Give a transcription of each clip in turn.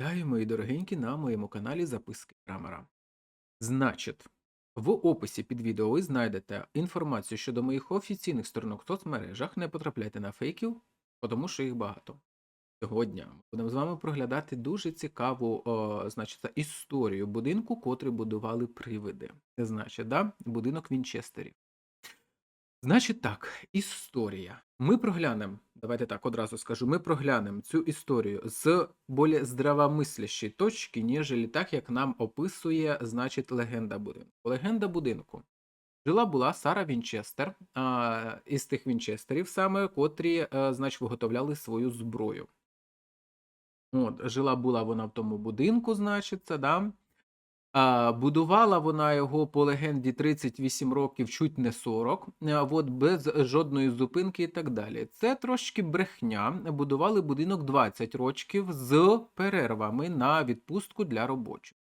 Вітаю, мої дорогенькі, на моєму каналі Записки Крамера. Значить, в описі під відео ви знайдете інформацію щодо моїх офіційних сторінок в соцмережах. Не потрапляйте на фейків, тому що їх багато. Сьогодні ми будемо з вами проглядати дуже цікаву о, значить, історію будинку, котрий будували привиди. Значить, да? будинок Вінчестерів. Значить так, історія. Ми проглянемо, давайте так одразу скажу, ми проглянемо цю історію з більш здравомислящої точки, ніж так, як нам описує, значить, легенда будинку. Легенда будинку. Жила була Сара Вінчестер, а, із тих Вінчестерів, саме, котрі, а, значить, виготовляли свою зброю. От, жила була вона в тому будинку, значить, да? А, будувала вона його по легенді 38 років, чуть не 40, а, от без жодної зупинки і так далі. Це трошки брехня. Будували будинок 20 років з перервами на відпустку для робочих.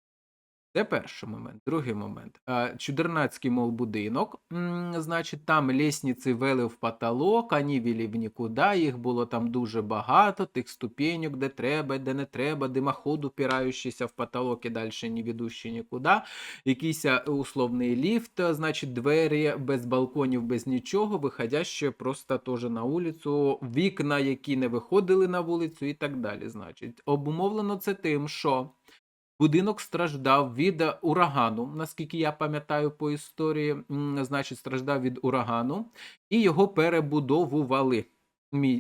Це перший момент. Другий момент. Чудернацький, мов, будинок. Значить, там лісниці вели в потолок, ані вели в нікуди. Їх було там дуже багато, тих ступеньок, де треба, де не треба, димоход упираючийся в потолок і далі не ведущий нікуди. Якийсь условний ліфт, значить, двері без балконів, без нічого, виходяще просто теж на вулицю, вікна, які не виходили на вулицю, і так далі. Значить, обумовлено це тим, що. Будинок страждав від е, урагану, наскільки я пам'ятаю по історії, значить, страждав від урагану, і його перебудовували,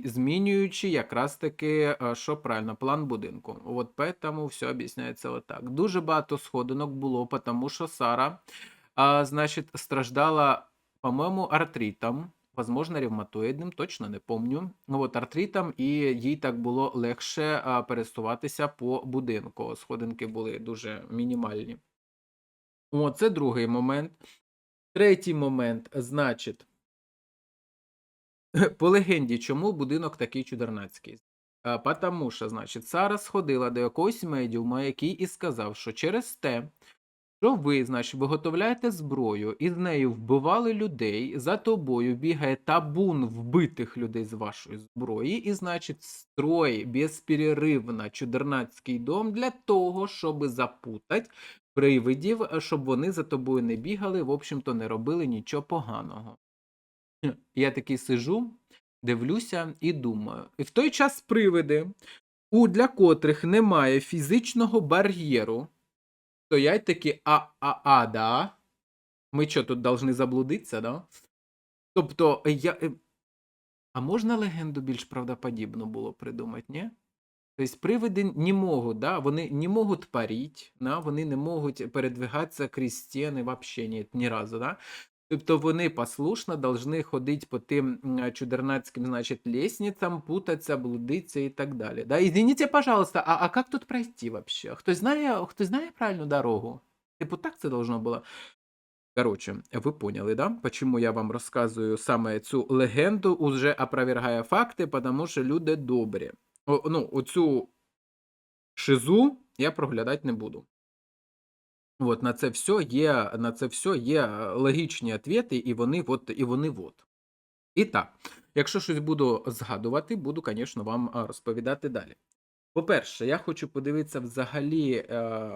змінюючи якраз таки, е, що правильно, план будинку. От поэтому все об'ясняється отак. Дуже багато сходинок було, тому що Сара, значить, страждала, по-моєму, артритом, возможно, ревматоїдним, точно не помню. Ну, от артритом, і їй так було легше пересуватися по будинку. Сходинки були дуже мінімальні. О, це другий момент. Третій момент, значить, по легенді, чому будинок такий чудернацький? Потому що, значить, Сара сходила до якогось медіума, який і сказав, що через те, що ви, значить, виготовляєте зброю і з нею вбивали людей, за тобою бігає табун вбитих людей з вашої зброї, і, значить, строй безперерывно чудернацький дом для того, щоб запутати привидів, щоб вони за тобою не бігали, в общем-то, не робили нічого поганого. Я такий сижу, дивлюся і думаю. І в той час привиди, у для котрих немає фізичного бар'єру, стоять такі а, а, а, да. Ми що, тут должны заблудитися, да? Тобто, я. е, А можна легенду більш правдоподібно було придумати, ні? Тобто привиди не можуть, да? вони не можуть парити, да? вони не можуть передвигатися крізь стіни вообще ні, ні разу, да? Тобто вони послушно должны ходити по тим чудернацьким, значить, лестницям, путатися, блудитися і так далі. Да? Извините, пожалуйста, а, а як тут пройти вообще? Хтось знає, хтось знає правильну дорогу? Типу, так це должно було. Короче, ви поняли, да? Почему я вам розказую саме цю легенду, уже опровергає факти, тому що люди добрі. О, ну, оцю шизу я проглядати не буду. От, на це все є, на це все є логічні відповіді, і вони от, і вони от. І так, якщо щось буду згадувати, буду, звісно, вам розповідати далі. По-перше, я хочу подивитися взагалі е,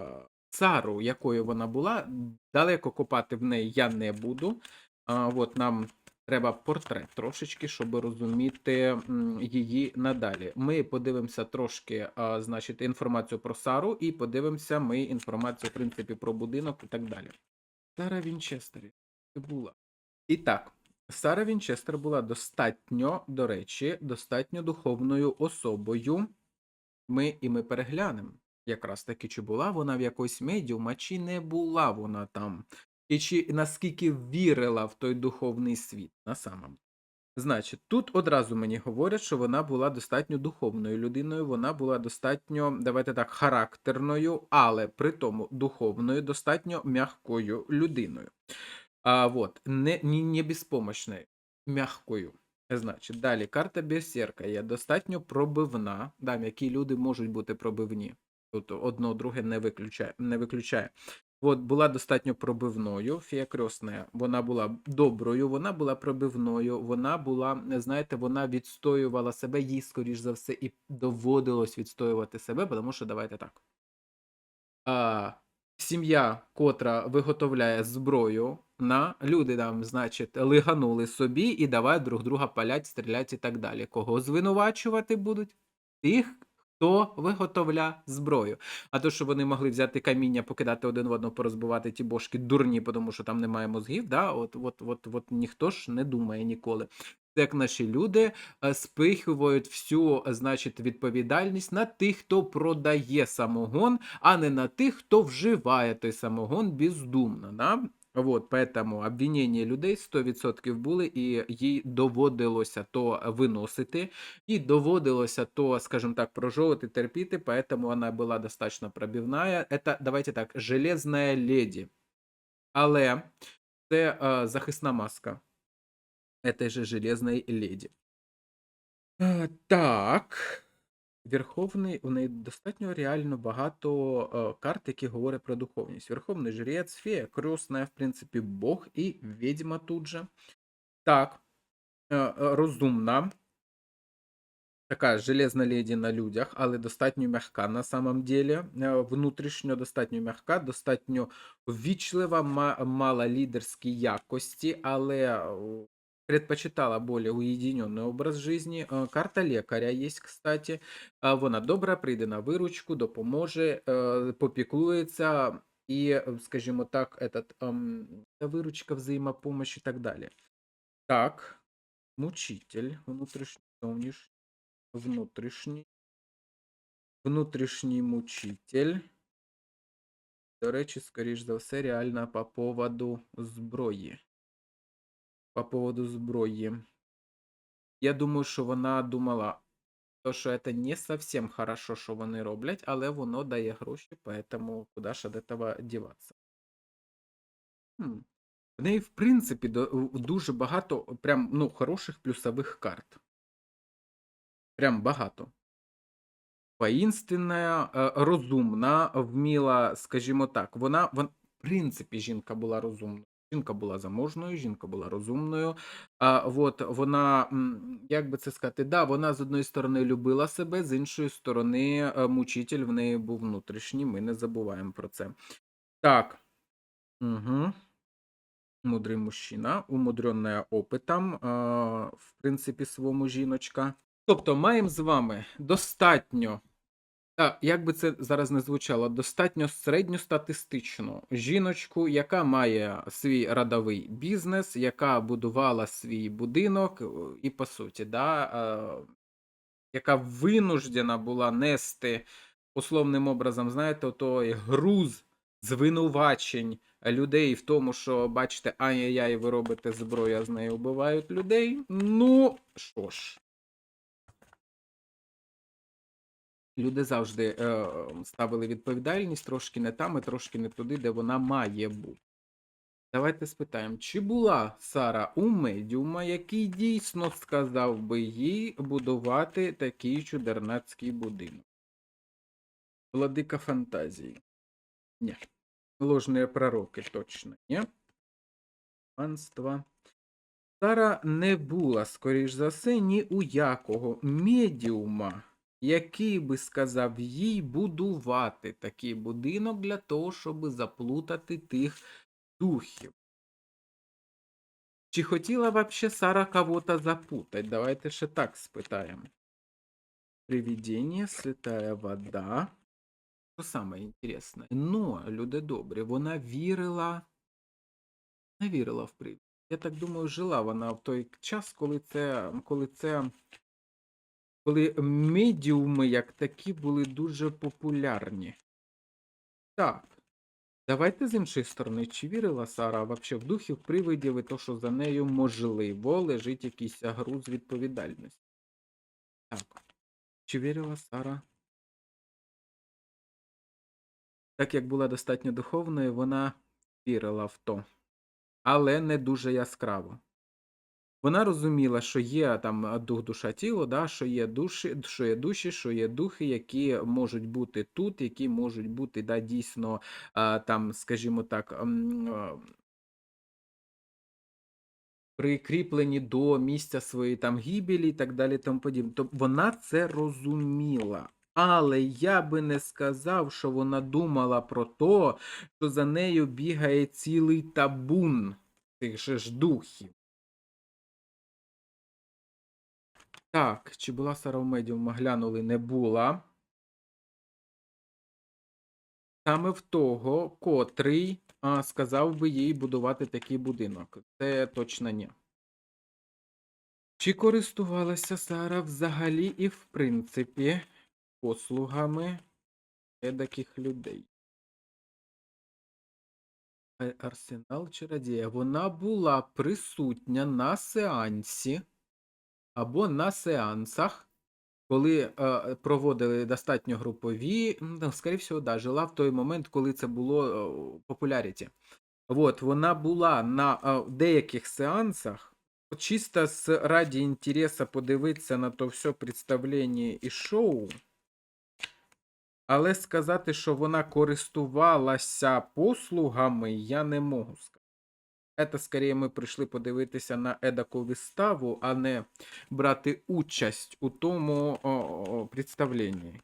цару, якою вона була. Далеко копати в неї я не буду. Е, от нам треба портрет трошечки, щоб розуміти її надалі. Ми подивимося трошки, а, значить, інформацію про Сару, і подивимося ми інформацію, в принципі, про будинок і так далі. Сара Вінчестері. Була. І так, Сара Вінчестер була достатньо, до речі, достатньо духовною особою. Ми і ми переглянемо. Якраз таки, чи була вона в якось медіума, чи не була вона там, і чи наскільки вірила в той духовний світ на самому. Значить, тут одразу мені говорять, що вона була достатньо духовною людиною, вона була достатньо, давайте так, характерною, але при тому духовною, достатньо м'якою людиною. А вот, не, не, не безпомощною, м'якою. Значить, далі карта Берсерка є достатньо пробивна. Да, м'які люди можуть бути пробивні. Тут одно друге не виключає. Не виключає. От була достатньо пробивною. Фія Крьосна, вона була доброю, вона була пробивною, вона була, знаєте, вона відстоювала себе, їй, скоріш за все, і доводилось відстоювати себе, тому що давайте так. а, сім'я, котра виготовляє зброю, на люди там, значить, лиганули собі і давай друг друга палять, стрілять і так далі. Кого звинувачувати будуть? Тих, хто виготовля зброю. А то, що вони могли взяти каміння, покидати один в одного, порозбивати ті бошки дурні, тому що там немає мозгів, да? от, от, от, от ніхто ж не думає ніколи. Це як наші люди е, спихують всю, значить, відповідальність на тих, хто продає самогон, а не на тих, хто вживає той самогон бездумно. Да? Вот, поэтому обвинення людей 100% були, і їй доводилося то виносити, їй доводилося то, скажімо так, прожовувати, терпіти, поэтому вона була достатньо пробивна. Это, давайте так, железна леді. Але це е, захисна маска этой же железной леді. Е, так. Верховний, у неї достатньо реально багато е, карт, які говорять про духовність. Верховний жрець, фея, кресна, в принципі, Бог і відьма тут же. Так, е, е, розумна. Така железна леді на людях, але достатньо м'яка на самом деле. Е, Внутрішньо достатньо м'яка, достатньо ввічлива, ма- мала лідерські якості, але е, предпочитала более уединенный образ жизни. Е, Карта лікаря є, кстати. А, Вона добра, прийде на виручку, допоможе, е, попіклується і, е, скажімо так, этот, ем, та виручка, взаємопомощь і так далі. Так, мучитель, внутрішній, зовнішній, внутрішній, внутрішній мучитель. До речі, скоріш за все, реально по поводу зброї. По поводу зброї. Я думаю, що вона думала, що це не совсем хорошо, що вони роблять, але воно дає гроші, поэтому куди ж від цього діватися. Хм. В неї, в принципі, дуже багато прям, ну, хороших плюсових карт. Прям багато. Воїнственна, е, розумна, вміла, скажімо так, вона, вон, в принципі, жінка була розумною. Жінка була заможною, жінка була розумною. А, от, вона, як би це сказати, да, вона з одної сторони любила себе, з іншої сторони, е, мучитель в неї був внутрішній, ми не забуваємо про це. Так. Угу. Мудрий мужчина, умудренная опитом, в принципі, своєму жіночка. Тобто, маємо з вами достатньо, а, як би це зараз не звучало, достатньо середньостатистичну жіночку, яка має свій родовий бізнес, яка будувала свій будинок, е, і по суті, да, е, яка винуждена була нести условним образом, знаєте, той груз звинувачень людей в тому, що бачите, ай-яй-яй, ви робите зброю, а з нею вбивають людей. Ну що ж. Люди завжди е, ставили відповідальність трошки не там і трошки не туди, де вона має бути. Давайте спитаємо, чи була Сара у медіума, який дійсно сказав би їй будувати такий чудернацький будинок? Владика фантазії. Ні. Ложні пророки точно, ні. Панства. Сара не була, скоріш за все, ні у якого медіума, який би сказав їй будувати такий будинок для того, щоб заплутати тих духів. Чи хотіла вообще Сара кого-то запутать? Давайте ще так спитаємо. Привидение, святая вода. Що саме інтересне? Ну, люди добрі, вона вірила. Не вірила в привід. Я так думаю, жила вона в той час, коли це, коли це, коли медіуми як такі були дуже популярні. Так. Давайте з іншої сторони, чи вірила Сара вообще в духів, привидів і то, що за нею можливо лежить якийсь груз відповідальності? Так. Чи вірила Сара? Так як була достатньо духовною, вона вірила в то, але не дуже яскраво. Вона розуміла, що є там дух, душа, тіло, да, що є душі, що є душі, що є духи, які можуть бути тут, які можуть бути да, дійсно там, скажімо так, прикріплені до місця своєї там гибелі і так далі. Тому подібне. Тобто вона це розуміла. Але я би не сказав, що вона думала про то, що за нею бігає цілий табун тих же ж духів. Так, чи була Сара в медіума? Глянули, не була. Саме в того, котрий а, сказав би їй будувати такий будинок. Це точно ні. Чи користувалася Сара взагалі і в принципі послугами таких людей? Е, Арсенал чародія. Вона була присутня на сеансі або на сеансах, коли е, проводили достатньо групові, ну, скоріше всього, да, жила в той момент, коли це було е, популяріті. От, вона була на е, деяких сеансах, чисто з раді інтересу подивитися на то все представлення і шоу. Але сказати, що вона користувалася послугами, я не можу сказати. Це скоріше ми прийшли подивитися на едаку виставу, а не брати участь у тому представленні.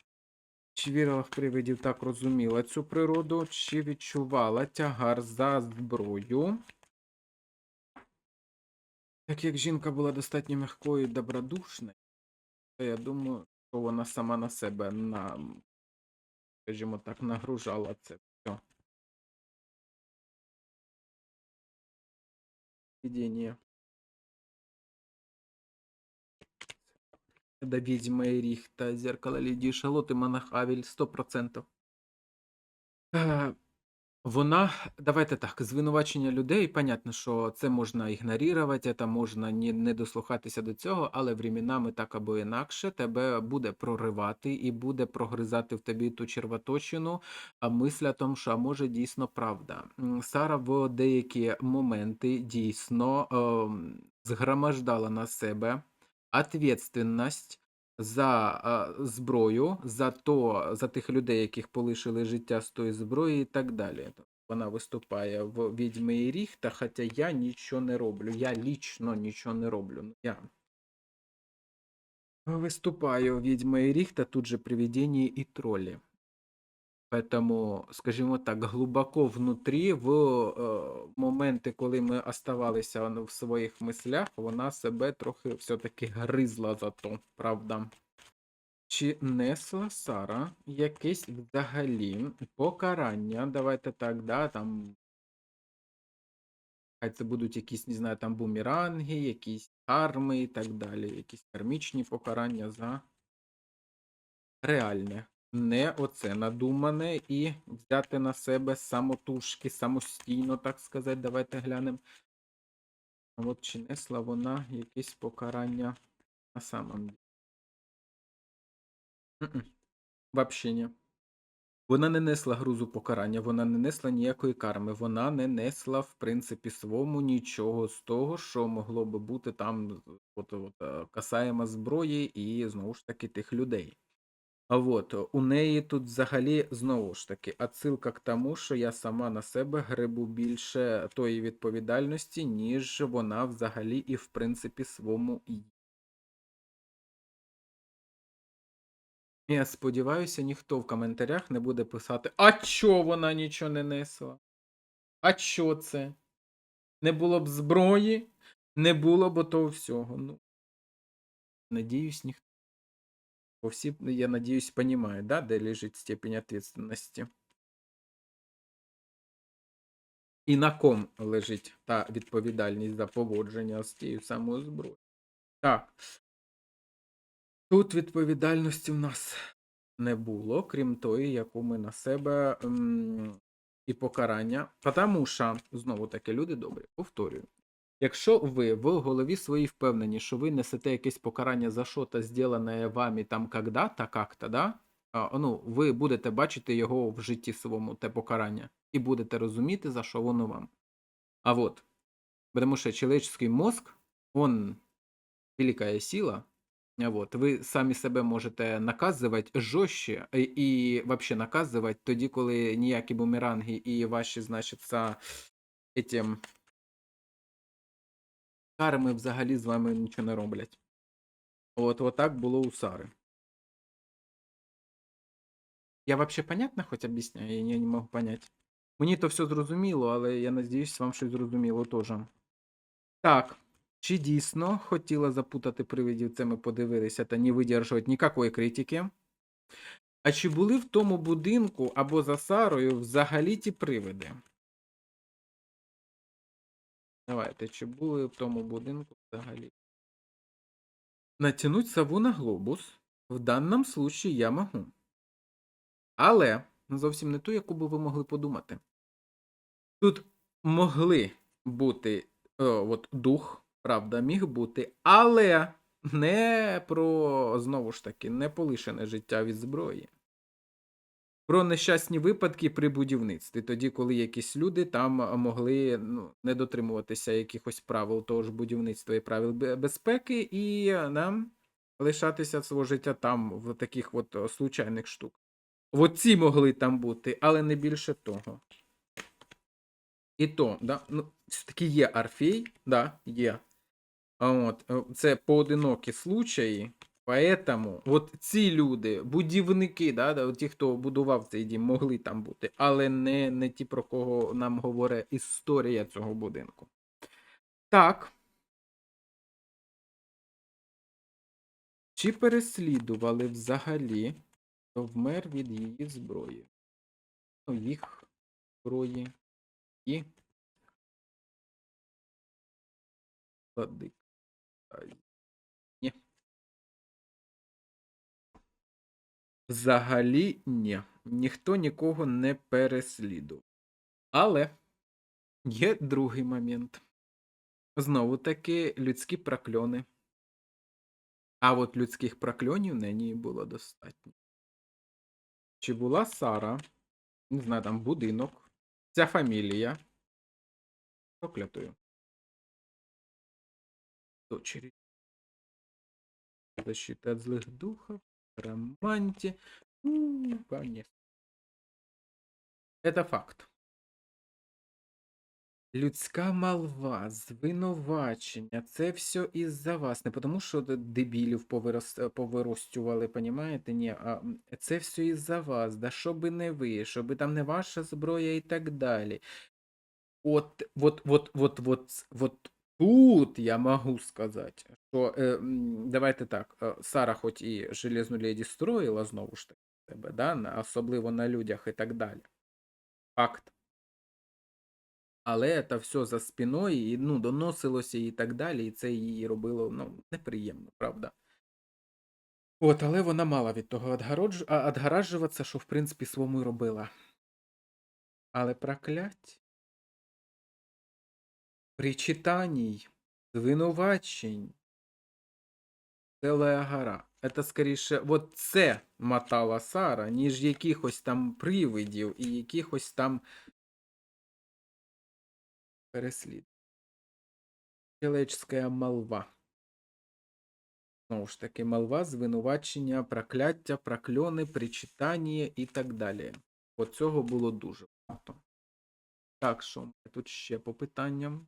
Чи вірила в привидів так розуміла цю природу, чи відчувала тягар за зброю? Так як жінка була достатньо м'якою і добродушною, то я думаю, що вона сама на себе на, скажімо так, нагружала це все. Видение. Да ведьма и Рихта, зеркало Лідії Шалот и Монах Авель 100%. Вона, давайте так, звинувачення людей, понятно, що це можна ігнорувати, це можна не, не дослухатися до цього, але временами так або інакше тебе буде проривати і буде прогризати в тобі ту червоточину, а мисля тому, що може дійсно правда. Сара в деякі моменти дійсно ем, згромаждала на себе ответственность за е, зброю, за то, за тих людей, яких полишили життя з тої зброї, і так далі. Вона виступає в відьми і Ріхта, хоча я нічого не роблю. Я лічно нічого не роблю. Ну, Я виступаю в відьми і Ріхта, тут же привидіння і тролі. Поэтому, скажімо так, глибоко внутрі, в е, моменти, коли ми оставалися в своїх мислях, вона себе трохи все-таки гризла за то, правда. Чи несла Сара якесь взагалі покарання? Давайте так, да, там. Хай це будуть якісь, не знаю, там бумеранги, якісь карми і так далі, якісь кармічні покарання за реальне. Не оце надумане і взяти на себе самотужки, самостійно, так сказати. Давайте глянемо. От чи несла вона якесь покарання на самом деле? Вообще ні. Вона не несла грузу покарання, вона не несла ніякої карми, вона не несла, в принципі, свому нічого з того, що могло би бути там, от, от, е, касаємо зброї і знову ж таки тих людей. А от у неї тут взагалі знову ж таки отсилка к тому, що я сама на себе грибу більше тої відповідальності, ніж вона взагалі і в принципі свому і. Я сподіваюся, ніхто в коментарях не буде писати, а чо вона нічого не несла? А чо це? Не було б зброї, не було б того всього. Ну, надіюсь, ніхто. Бо всі, я надіюсь, понимають, да, де лежить степень ответственности. І на ком лежить та відповідальність за поводження з тією самою зброєю. Так. Тут відповідальності в нас не було, крім тої, яку ми на себе м, і покарання. Тому що, знову таки, люди добрі, повторюю. Якщо ви в голові своїй впевнені, що ви несете якесь покарання за що-то зроблене вами там когда-то, как-то, да? А, ну, ви будете бачити його в житті своєму, те покарання, і будете розуміти, за що воно вам. А вот, потому что человеческий мозг, он великая сила, вот, ви самі себе можете наказувати жорстче і, і вообще наказувати тоді, коли ніякі бумеранги і ваші, значиться, этим карми взагалі з вами нічого не роблять. От, отак було у Сари. Я вообще понятно хоть об'ясняю? Я не, не можу понять. Мені то все зрозуміло, але я надіюсь, вам щось зрозуміло теж. Так. Чи дійсно хотіла запутати привидів, це ми подивилися, та не видержувати ніякої критики. А чи були в тому будинку або за Сарою взагалі ті привиди? Давайте, чи були в тому будинку взагалі? Натянуть сову на глобус в даному случае я можу. Але зовсім не ту, яку би ви могли подумати. Тут могли бути о, от, дух, правда, міг бути, але не про, знову ж таки, не полишене життя від зброї. Про нещасні випадки при будівництві, тоді, коли якісь люди там могли ну, не дотримуватися якихось правил того ж будівництва і правил безпеки, і нам лишатися свого життя там в таких от случайних штук. От ці могли там бути, але не більше того. І то, да, ну, все-таки є Орфей, да, є. А от, е, це поодинокі случаї. Поэтому от ці люди, будівники, да, ті, хто будував цей дім, могли там бути, але не, не ті, про кого нам говорить історія цього будинку. Так. Чи переслідували взагалі, хто вмер від її зброї? Ну, їх зброї і владик. Взагалі ні. Ніхто нікого не переслідував. Але є другий момент. Знову таки людські прокльони. А от людських прокльонів нині було достатньо. Чи була Сара, не знаю, там будинок, ця фамілія проклятою? Дочері. Защита от злых духов, романте. Ну, конечно. Это факт. Людська молва, звинувачення, це все із-за вас. Не тому, що дебілів повирос, повиростювали, понімаєте? Ні, а це все із-за вас. Да що би не ви, що би там не ваша зброя і так далі. От, от, от, от, от, от тут я можу сказати, що е, давайте так, е, Сара хоч і Железну леді строїла знову ж таки себе, да, особливо на людях і так далі. Факт. Але це все за спиною, і ну, доносилося і так далі, і це її робило ну, неприємно, правда. От, але вона мала від того відгораджуватися, що в принципі своєму й робила. Але проклять. Причитаній, звинувачень. Ціла гора. Це скоріше, от це мотала Сара, ніж якихось там привидів і якихось там переслід. Человеческая молва. Знову ж таки, молва, звинувачення, прокляття, прокльони, причитання і так далі. От цього було дуже багато. Так що, тут ще по питанням.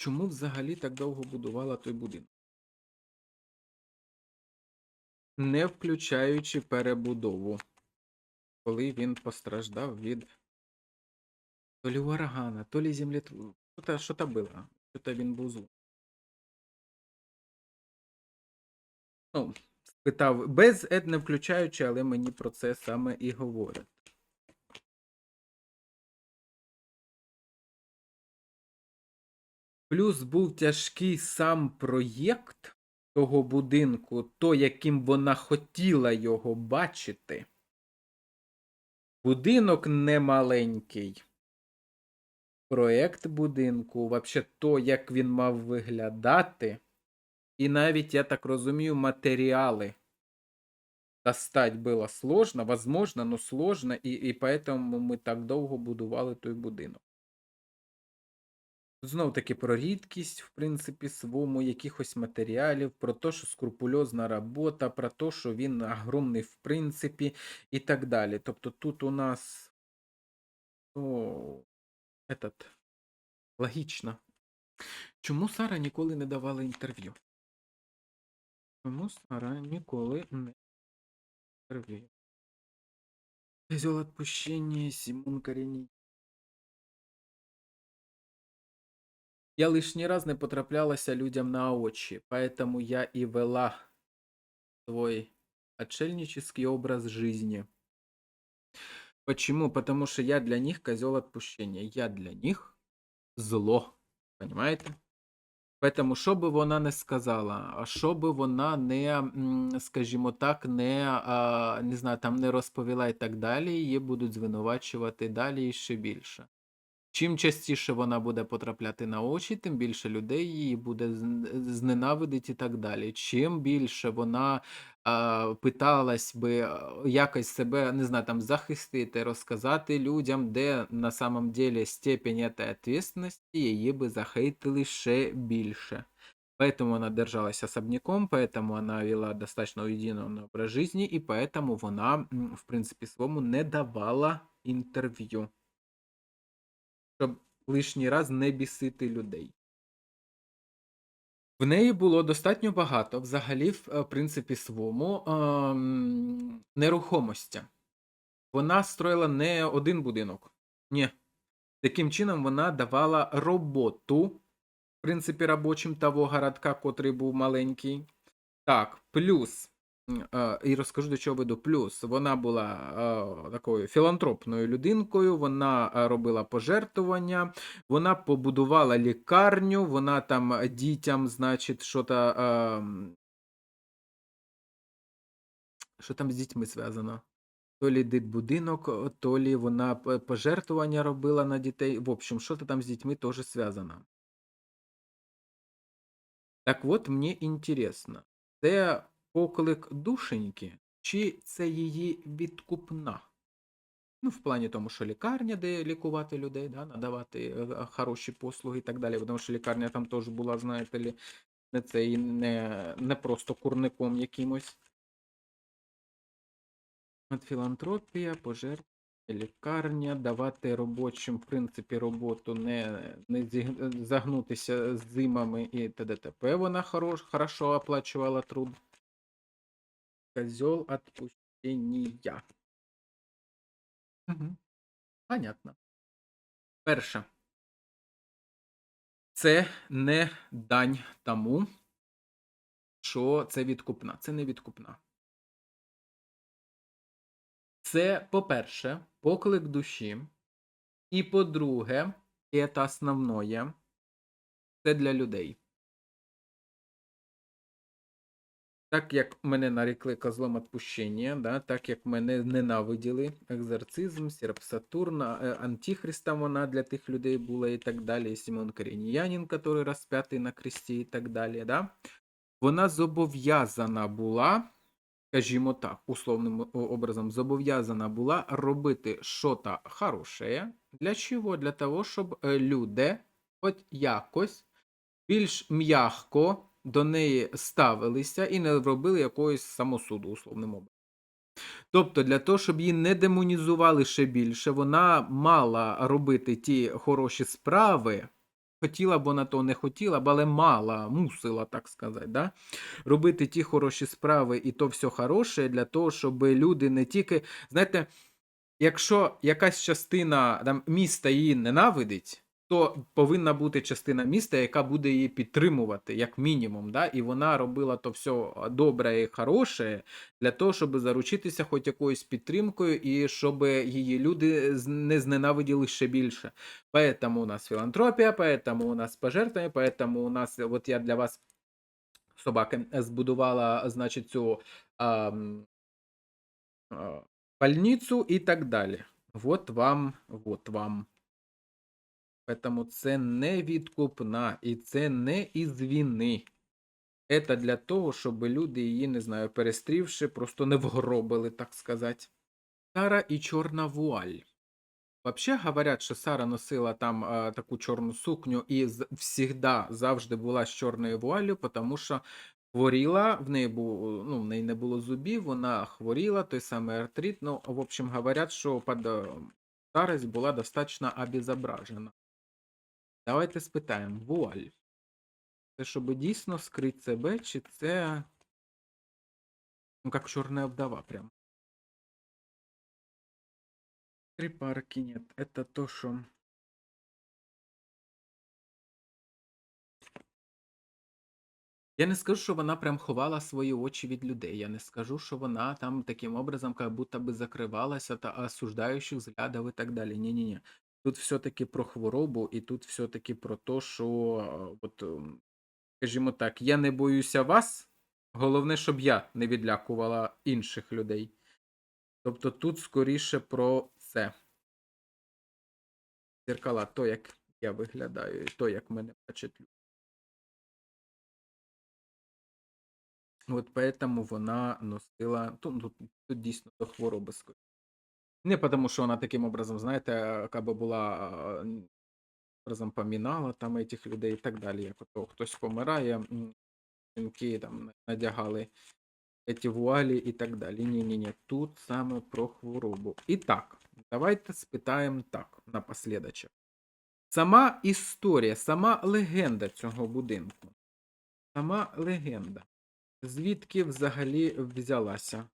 Чому взагалі так довго будувала той будинок? Не включаючи перебудову, коли він постраждав від то лі урагана, то лі землетрусу. Що-то, що-то було. Що-то він був зло. Ну, спитав без ед не включаючи, але мені про це саме і говорять. Плюс був тяжкий сам проєкт того будинку, то, яким вона хотіла його бачити. Будинок не маленький. Проєкт будинку, вообще то, як він мав виглядати, і навіть, я так розумію, матеріали достать було сложно, возможно, но сложно, і, і поэтому ми так довго будували той будинок. Знов таки про рідкість, в принципі, свому якихось матеріалів, про те, що скрупульозна робота, про те, що він огромний в принципі, і так далі. Тобто тут у нас о, этот, логічно. Чому Сара ніколи не давала інтерв'ю? Чому Сара ніколи не інтерв'ю? Козел отпущения, Симон Кореній. Я лишній раз не потраплялася людям на очі, поэтому я и вела свой отшельнический образ жизни. Почему? Потому что я для них козел отпущения. Я для них зло. Понимаете? Поэтому, що би вона не сказала, а що би вона не, м, скажімо так, не, не знаю, там не розповіла і так далі, її будуть звинувачувати далі і ще більше. Чим частіше вона буде потрапляти на очі, тим більше людей її буде зн- зненавидить і так далі. Чим більше вона а, питалась би а, якось себе, не знаю, там захистити, розказати людям, де на самом деле степень этой ответственности, її би захейтили ще більше. Поэтому она держалась особняком, поэтому она вела достаточно уединенный образ жизни, и поэтому вона, м, в принципі, своєму не давала інтерв'ю щоб лишній раз не бісити людей. В неї було достатньо багато взагалі, в е, принципі, своєму ем, нерухомості. Вона строїла не один будинок. Ні. Таким чином вона давала роботу, в принципі, робочим того городка, котрий був маленький. Так, плюс, і розкажу до чого веду. Плюс вона була е, такою філантропною людинкою, вона е, робила пожертвування, вона побудувала лікарню, вона там е, дітям, значить, що ем, що там з дітьми зв'язано? То лі дитбудинок, то лі вона пожертвування робила на дітей. В общем, що то там з дітьми теж зв'язано. Так от мені інтересно, це поклик душеньки, чи це її відкупна? Ну, в плані тому, що лікарня, де лікувати людей, да, надавати е, хороші послуги і так далі. Тому що лікарня там теж була, знаєте лі, не цей не, не просто курником якимось. Філантропія, пожертва, лікарня, давати робочим, в принципі, роботу, не, не зіг- загнутися з зимами і т.д. Вона хорош, хорошо оплачувала труд. Козьол отпущення. Угу. Понятно. Перше. Це не дань тому, що це відкупна. Це не відкупна. Це, по-перше, поклик душі. І по-друге, це основне, це для людей. Так як мене нарікли козлом відпущення, да, так як мене ненавиділи, екзорцизм, Серп Сатурн, е, Антихристом вона для тих людей була і так далі, і Симон Корінянин, який розп'ятий на кресті і так далі, да, вона зобов'язана була, скажімо так, условним образом, зобов'язана була робити щось хороше. Для чого? Для того, щоб е, люди хоч якось більш м'яко до неї ставилися і не робили якогось самосуду, условним образом. Тобто, для того, щоб її не демонізували ще більше, вона мала робити ті хороші справи. Хотіла б вона то не хотіла б, але мала, мусила, так сказати, да? робити ті хороші справи і то все хороше для того, щоб люди не тільки. Знаєте, якщо якась частина там, міста її ненавидить, то повинна бути частина міста, яка буде її підтримувати, як мінімум. Да? І вона робила то все добре і хороше для того, щоб заручитися хоч якоюсь підтримкою, і щоб її люди з- не зненавиділи ще більше. Поэтому у нас філантропія, поэтому у нас пожертвування, поэтому у нас, от я для вас, собаки, збудувала, значить, цю а, м, а, больницю і так далі. Вот вам, вот вам. Поэтому це не відкупна і це не із війни. Це для того, щоб люди її, не знаю, перестрівши, просто не вгробили, так сказати. Сара і чорна вуаль. Вообще говорять, що Сара носила там а, таку чорну сукню і з- всігда завжди була з чорною вуаллю, тому що хворіла, в неї був, ну, в неї не було зубів, вона хворіла, той самий артрит. Ну, в общем, говорять, що під е, старость була достатньо обезображена. Давайте спитаємо, вуаль. Це щоб дійсно скрити себе, чи це. Ну, як чорна вдова, прям. Три парки нет. Это то, що. Я не скажу, що вона прям ховала свої очі від людей. Я не скажу, що вона там таким образом, как будто би закривалася та осуждаючих взглядів і так далі. Ні-ні-ні. Тут все-таки про хворобу, і тут все-таки про те, що, от, ем, скажімо так, я не боюся вас. Головне, щоб я не відлякувала інших людей. Тобто тут скоріше про це. Зеркала, то, як я виглядаю, і то, як мене бачать люди. От поэтому вона носила. Тут, тут, тут дійсно до хвороби скоріше. Не тому, що вона таким образом, знаєте, би була н- образом помінала там этих людей і так далі. Як ото хтось помирає, жінки там надягали ці вуалі і так далі. Ні, ні, ні. Тут саме про хворобу. І так, давайте спитаємо так напослідочок. Сама історія, сама легенда цього будинку. Сама легенда. Звідки взагалі взялася?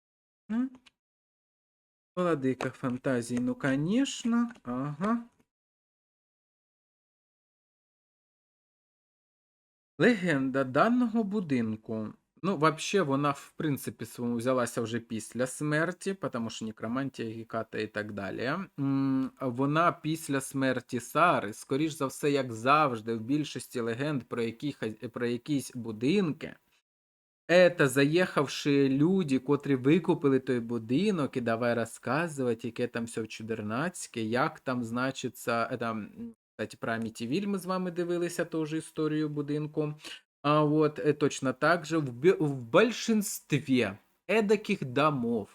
Владика фантазії, ну, конечно, ага. Легенда даного будинку. Ну, вообще, вона, в принципі, взялася вже після смерті, тому що некромантія, гіката і так далі. Вона після смерті Сари, скоріш за все, як завжди, в більшості легенд про, які, про якісь будинки. Это заїхавши люди, котрі викупили той будинок, і давай розказувати, яке там все чудернацьке, як там значиться, это, м, кстати, про Амітівіль ми з вами дивилися теж історію будинку. А вот э, точно так же в, бе- в большинстве эдаких домов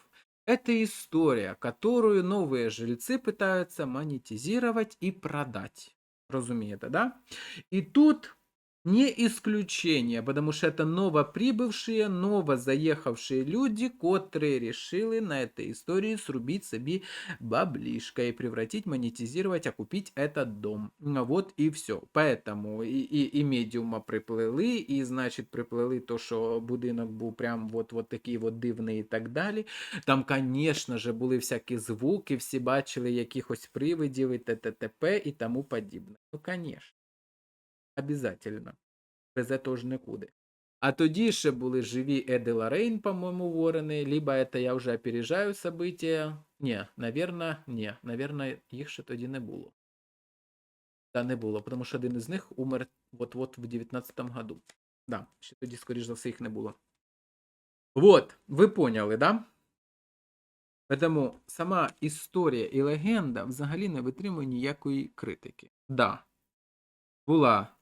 это история, которую новые жильцы пытаются монетизировать и продать. Разумеете, да? И тут не исключение, потому что это новоприбывшие, новозаехавшие люди, которые решили на этой истории срубить себе баблишко и превратить, монетизировать, а купить этот дом. Ну, Вот и все. Поэтому и, и, и медіума приплили, і, значить, приплили то, що будинок був прям вот, вот такий вот дивний і так далі. Там, звісно ж, були всякі звуки, всі бачили якихось привидів і т.т.т.п. і тому подібне. Ну, звісно. Обязательно. Без этого ж нікуди. А тоді ще були живі Еди Лорейн, по-моєму, Ворони, либо это я вже опережаю события. Ні, наверно, ні, наверно, їх ще тоді не було. Та не було, тому що один із них умер от-от в 19-му году. Да, ще тоді, скоріш за все, їх не було. Вот, ви поняли, да? Тому сама історія і легенда взагалі не витримує ніякої критики. Да, була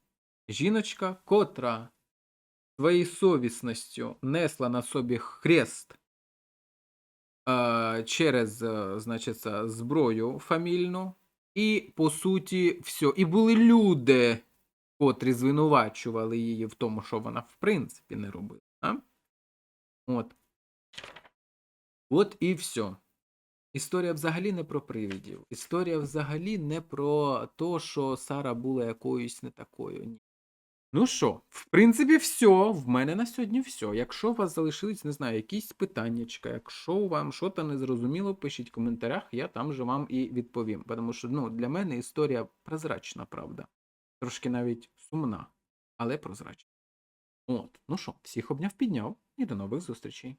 жіночка, котра своєю совісністю несла на собі хрест е, через, е, значить, зброю фамільну, і, по суті, все. І були люди, котрі звинувачували її в тому, що вона в принципі не робила. А? От. От і все. Історія взагалі не про привидів. Історія взагалі не про те, що Сара була якоюсь не такою. Ні. Ну що, в принципі, все. В мене на сьогодні все. Якщо у вас залишились, не знаю, якісь питаннячка, якщо вам щось не зрозуміло, пишіть в коментарях, я там же вам і відповім. Тому що ну, для мене історія прозрачна, правда. Трошки навіть сумна, але прозрачна. От, ну що, всіх обняв підняв і до нових зустрічей.